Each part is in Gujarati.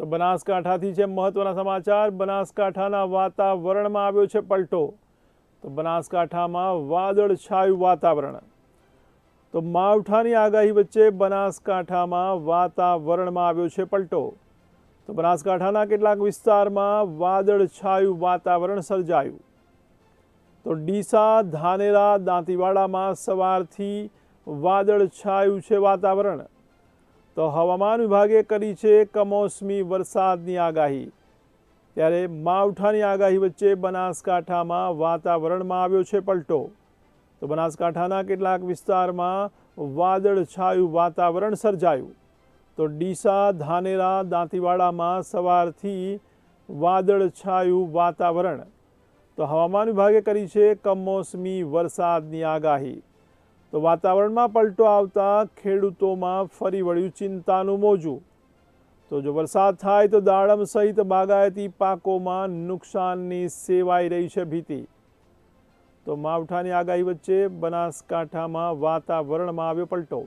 તો બનાસકાંઠાથી છે મહત્વના સમાચાર. બનાસકાંઠાના વાતાવરણમાં આવ્યો છે પલટો. તો બનાસકાંઠામાં વાદળછાયું વાતાવરણ. તો માવઠાની આગાહી વચ્ચે બનાસકાંઠામાં વાતાવરણમાં આવ્યો છે પલટો. તો બનાસકાંઠાના કેટલાક વિસ્તારમાં વાદળછાયું વાતાવરણ સર્જાયું. તો ડીસા, ધાનેરા, દાંતીવાડામાં સવારથી વાદળછાયું છે વાતાવરણ. તો હવામાન વિભાગે કરી છે કમોસમી વરસાદની આગાહી. ત્યારે માવઠાની આગાહી વચ્ચે બનાસકાંઠામાં વાતાવરણમાં આવ્યો છે પલટો. તો બનાસકાંઠાના કેટલાક વિસ્તારમાં વાદળછાયું વાતાવરણ સર્જાયું. તો ડીસા, ધાનેરા, દાંતીવાડામાં સવારથી વાદળછાયું વાતાવરણ. તો હવામાન વિભાગે કરી છે કમોસમી વરસાદની આગાહી. તો વાતાવરણમાં પલટો આવતા ખેડૂતોમાં ફરી વળ્યું ચિંતાનું મોજું. તો જો વરસાદ થાય તો દાડમ સહિત બાગાયતી પાકોમાં નુકસાનની સેવાઈ રહી છે ભીતિ. તો માવઠાની આગાહી વચ્ચે બનાસકાંઠામાં વાતાવરણમાં આવ્યો પલટો.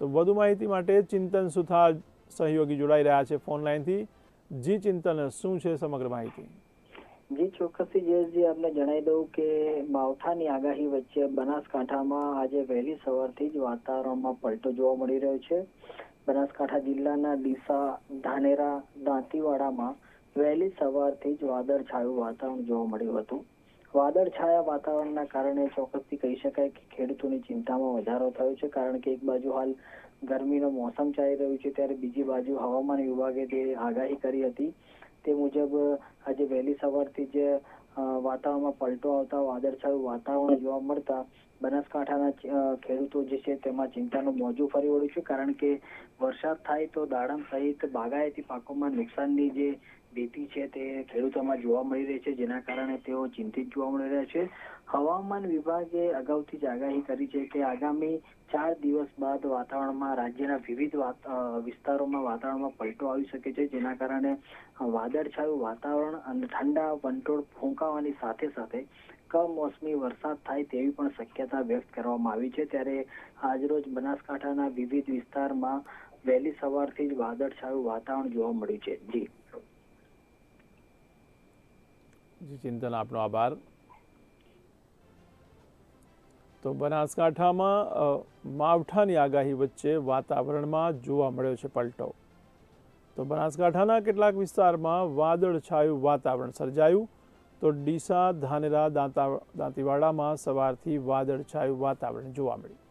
તો વધુ માહિતી માટે ચિંતન સુથાર સહયોગી જોડાઈ રહ્યા છે ફોન લાઈનથી જી ચિંતન, શું છે સમગ્ર માહિતી? જી, ચોક્કસથી જયેશજી આપને જણાવી દઉં કે માવઠાની આગાહી વચ્ચે બનાસકાંઠામાં આજે વહેલી સવારથી જ વાતાવરણમાં પલટો જોવા મળી રહ્યો છે. બનાસકાંઠા જિલ્લાના ડીસા, ધાનેરા, દાંતીવાડામાં વહેલી સવારથી જ વાદળછાયું વાતાવરણ જોવા મળ્યું હતું. વાદળછાયા વાતાવરણના કારણે ચોક્કસથી કહી શકાય કે ખેડૂતોની ચિંતામાં વધારો થયો છે, કારણ કે એક બાજુ હાલ ગરમીનો મોસમ ચાલી રહ્યું છે, ત્યારે બીજી બાજુ હવામાન વિભાગે તે આગાહી કરી હતી તે મુજબ આજે વહેલી સવારથી જ વાતાવરણમાં પલટો આવતા, વાદળછાયું વાતાવરણ જોવા મળતા બનાસકાંઠાના ખેડૂતો જે છે તેમાં ચિંતાનું મોજું ફરી વળ્યું છે. કારણ કે વરસાદ થાય તો દાડમ સહિત બાગાયતી પાકોમાં નુકસાનની જે ભીતિ છે તે ખેડૂતોમાં જોવા મળી રહી છે. જેના કારણે તેઓ ચિંતિત જોવા મળી રહ્યા છે. હવામાન વિભાગે અગાઉથી જ આગાહી કરી છે કે આગામી ચાર દિવસ બાદ વાતાવરણમાં રાજ્યના વિવિધ વિસ્તારોમાં વાતાવરણમાં પલટો આવી શકે છે. જેના કારણે વાદળછાયું વાતાવરણ અને ઠંડા વંટોળ ફૂંકાવાની સાથે સાથે કમોસમી વરસાદ થાય તેવી પણ શક્યતા વ્યક્ત કરવામાં આવી છે. ત્યારે આજરોજ બનાસકાંઠાના વિવિધ વિસ્તારમાં વહેલી સવારથી જ વાદળછાયું વાતાવરણ જોવા મળ્યું છે. જી ચિંતન, આપનો આભાર. તો બનાસકાંઠામાં માવઠાની આગાહી વચ્ચે વાતાવરણમાં જોવા મળ્યો છે પલટો. તો બનાસકાંઠાના કેટલાક વિસ્તારમાં વાદળછાયું વાતાવરણ સર્જાયું. તો ડીસા, ધાનેરા, દાંતા, દાંતીવાડામાં સવારથી વાદળછાયું વાતાવરણ જોવા મળ્યું.